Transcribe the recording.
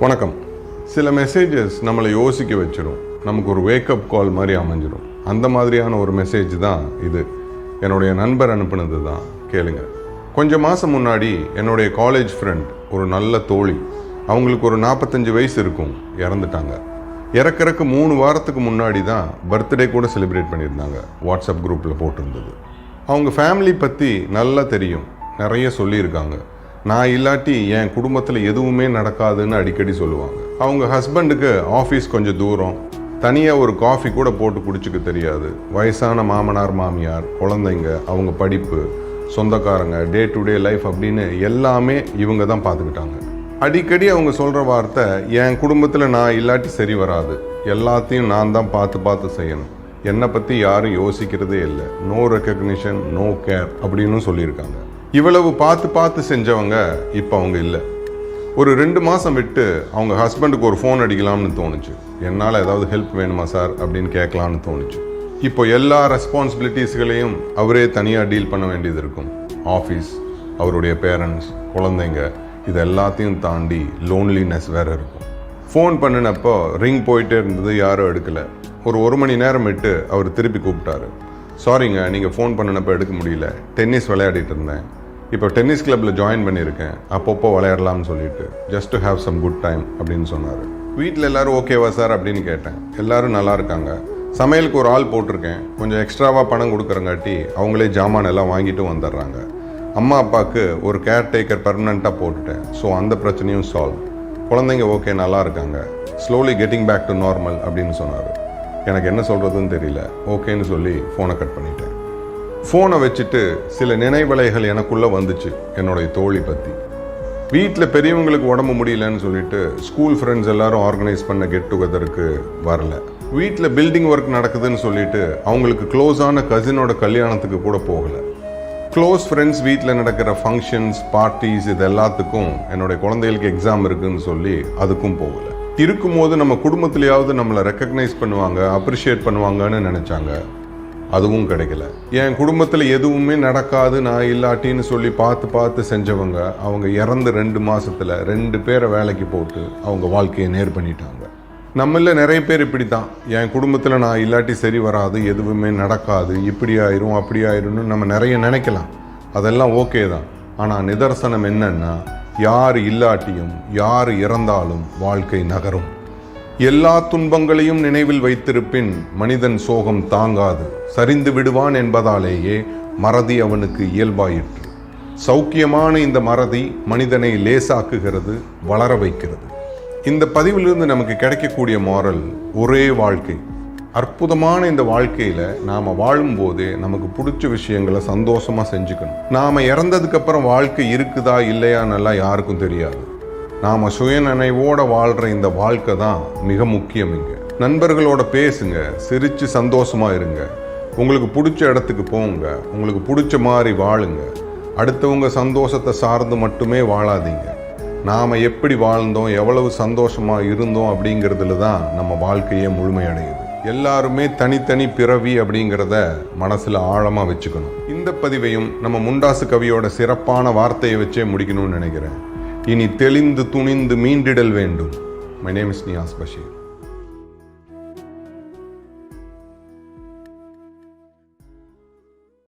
வணக்கம். சில மெசேஜஸ் நம்மளை யோசிக்க வச்சிடும் நமக்கு ஒரு வேக்கப் கால் மாதிரி அமைஞ்சிரும். அந்த மாதிரியான ஒரு மெசேஜ் தான் இது. என்னுடைய நண்பர் அனுப்புனது தான். கேளுங்க. கொஞ்சம் மாதம் முன்னாடி என்னுடைய காலேஜ் ஃப்ரெண்ட் ஒரு நல்ல தோழி அவங்களுக்கு ஒரு நாற்பத்தஞ்சு வயசு இருக்கும். இறந்துட்டாங்க. இறக்கிறக்கு மூணு வாரத்துக்கு முன்னாடி தான் பர்த்டே கூட செலிப்ரேட் பண்ணியிருந்தாங்க. வாட்ஸ்அப் குரூப்பில் போட்டிருந்தது. அவங்க ஃபேமிலி பற்றி நல்லா தெரியும். நிறைய சொல்லியிருக்காங்க. நான் இல்லாட்டி என் குடும்பத்தில் எதுவுமே நடக்காதுன்னு அடிக்கடி சொல்லுவாங்க. அவங்க ஹஸ்பண்டுக்கு ஆஃபீஸ் கொஞ்சம் தூரம். தனியாக ஒரு காஃபி கூட போட்டு குடிச்சுக்க தெரியாது. வயசான மாமனார் மாமியார் குழந்தைங்க அவங்க படிப்பு சொந்தக்காரங்க டே டு டே லைஃப் அப்படின்னு எல்லாமே இவங்க தான் பார்த்துக்கிட்டாங்க. அடிக்கடி அவங்க சொல்கிற வார்த்தை என் குடும்பத்தில் நான் இல்லாட்டி சரி வராது. எல்லாத்தையும் நான் தான் பார்த்து பார்த்து செய்யணும். என்னை பற்றி யாரும் யோசிக்கிறதே இல்லை. நோ ரெக்கக்னிஷன் நோ கேர் அப்படின்னு சொல்லியிருக்காங்க. இவ்வளவு பார்த்து பார்த்து செஞ்சவங்க இப்போ அவங்க இல்லை. ஒரு ரெண்டு மாதம் விட்டு அவங்க ஹஸ்பண்டுக்கு ஒரு ஃபோன் அடிக்கலாம்னு தோணுச்சு. என்னால் ஏதாவது ஹெல்ப் வேணுமா சார் அப்படின்னு கேட்கலாம்னு தோணுச்சு. இப்போ எல்லா ரெஸ்பான்சிபிலிட்டிஸ்களையும் அவரே தனியாக டீல் பண்ண வேண்டியது இருக்கும். ஆஃபீஸ் அவருடைய பேரண்ட்ஸ் குழந்தைங்க இது எல்லாத்தையும் தாண்டி லோன்லினஸ் வேறு இருக்கும். ஃபோன் பண்ணினப்போ ரிங் போயிட்டே இருந்தது யாரும் எடுக்கலை. ஒரு ஒரு மணி நேரம் விட்டு அவர் திருப்பி கூப்பிட்டாரு. சாரிங்க நீங்கள் ஃபோன் பண்ணினப்போ எடுக்க முடியல. டென்னிஸ் விளையாடிட்டு இருந்தேன். இப்போ டென்னிஸ் கிளப்பில் ஜாயின் பண்ணியிருக்கேன். அப்பப்போ விளையாடலாம்னு சொல்லிட்டு. Just to have some good time அப்படின்னு சொன்னார். வீட்டில் எல்லாரும் ஓகேவா சார் அப்படின்னு கேட்டேன். எல்லோரும் நல்லா இருக்காங்க. சமையலுக்கு ஒரு ஆள் போட்டிருக்கேன். கொஞ்சம் எக்ஸ்ட்ராவாக பணம் கொடுக்குறங்காட்டி அவங்களே ஜாமான் எல்லாம் வாங்கிட்டு வந்துடுறாங்க. அம்மா அப்பாவுக்கு ஒரு கேர்டேக்கர் பர்மனெண்ட்டாக போட்டுட்டேன். ஸோ அந்த பிரச்சனையும் சால்வ் குழந்தைங்க ஓகே நல்லா இருக்காங்க. Slowly getting back to normal அப்படின்னு சொன்னார். எனக்கு என்ன சொல்கிறதுன்னு தெரியல. ஓகேன்னு சொல்லி ஃபோனை கட் பண்ணிட்டேன். ஃபோனை வச்சுட்டு சில நினைவலைகள் எனக்குள்ளே வந்துச்சு என்னுடைய தோழி பற்றி வீட்டில் பெரியவங்களுக்கு உடம்பு முடியலன்னு சொல்லிட்டு ஸ்கூல் ஃப்ரெண்ட்ஸ் எல்லாரும் ஆர்கனைஸ் பண்ண கெட் டுகெதருக்கு வரல. வீட்டில் பில்டிங் ஒர்க் நடக்குதுன்னு சொல்லிட்டு அவங்களுக்கு க்ளோஸான கசினோட கல்யாணத்துக்கு கூட போகலை. க்ளோஸ் ஃப்ரெண்ட்ஸ் வீட்டில் நடக்கிற ஃபங்க்ஷன்ஸ் பார்ட்டிஸ் இது எல்லாத்துக்கும் என்னுடைய குழந்தைகளுக்கு எக்ஸாம் இருக்குன்னு சொல்லி அதுக்கும் போகலை. இருக்கும்போது நம்ம குடும்பத்துலேயாவது நம்மளை ரெக்கக்னைஸ் பண்ணுவாங்க அப்ரிஷியேட் பண்ணுவாங்கன்னு நினச்சாங்க. அதுவும் கிடைக்கல. என் குடும்பத்தில் எதுவுமே நடக்காது நான் இல்லாட்டின்னு சொல்லி பார்த்து பார்த்து செஞ்சவங்க அவங்க இறந்து ரெண்டு மாதத்தில் ரெண்டு பேரை வேலைக்கு போட்டு அவங்க வாழ்க்கையை நேர் பண்ணிட்டாங்க. நம்மள நிறைய பேர் இப்படி தான் என் குடும்பத்தில் நான் இல்லாட்டி சரி வராது எதுவுமே நடக்காது இப்படி ஆயிரும் அப்படி ஆயிரும்னு நம்ம நிறைய நினைக்கலாம். அதெல்லாம் ஓகே தான். ஆனால் நிதர்சனம் என்னன்னா யார் இல்லாட்டியும் யார் இறந்தாலும் வாழ்க்கை நகரும். எல்லா துன்பங்களையும் நினைவில் வைத்திருப்பின் மனிதன் சோகம் தாங்காது சரிந்து விடுவான் என்பதாலேயே மறதி அவனுக்கு இயல்பாயிற்று. சௌக்கியமான இந்த மறதி மனிதனை லேசாக்குகிறது வளர வைக்கிறது. இந்த பதிவிலிருந்து நமக்கு கிடைக்கக்கூடிய மாரல் ஒரே வாழ்க்கை. அற்புதமான இந்த வாழ்க்கையில் நாம் வாழும்போதே நமக்கு பிடிச்ச விஷயங்களை சந்தோஷமாக செஞ்சுக்கணும். நாம் இறந்ததுக்கப்புறம் வாழ்க்கை இருக்குதா இல்லையான்னெல்லாம் யாருக்கும் தெரியாது. நாம் சுயநினைவோட வாழ்கிற இந்த வாழ்க்கை தான் மிக முக்கியம் இங்கே. நண்பர்களோட பேசுங்க சிரித்து சந்தோஷமாக இருங்க. உங்களுக்கு பிடிச்ச இடத்துக்கு போங்க உங்களுக்கு பிடிச்ச மாதிரி வாழுங்க. அடுத்தவங்க சந்தோஷத்தை சார்ந்து மட்டுமே வாழாதீங்க. நாம் எப்படி வாழ்ந்தோம் எவ்வளவு சந்தோஷமாக இருந்தோம் அப்படிங்கிறதுல தான் நம்ம வாழ்க்கையே முழுமையடையுது. எல்லாருமே தனித்தனி பிறவி அப்படிங்கிறத மனசில் ஆழமாக வச்சுக்கணும். இந்த பதிவையும் நம்ம முண்டாசு கவியோட சிறப்பான வார்த்தையை வச்சே முடிக்கணும்னு நினைக்கிறேன். இனி தெளிந்து துணிந்து மீண்டிடல் வேண்டும். My name is Niyas Basheer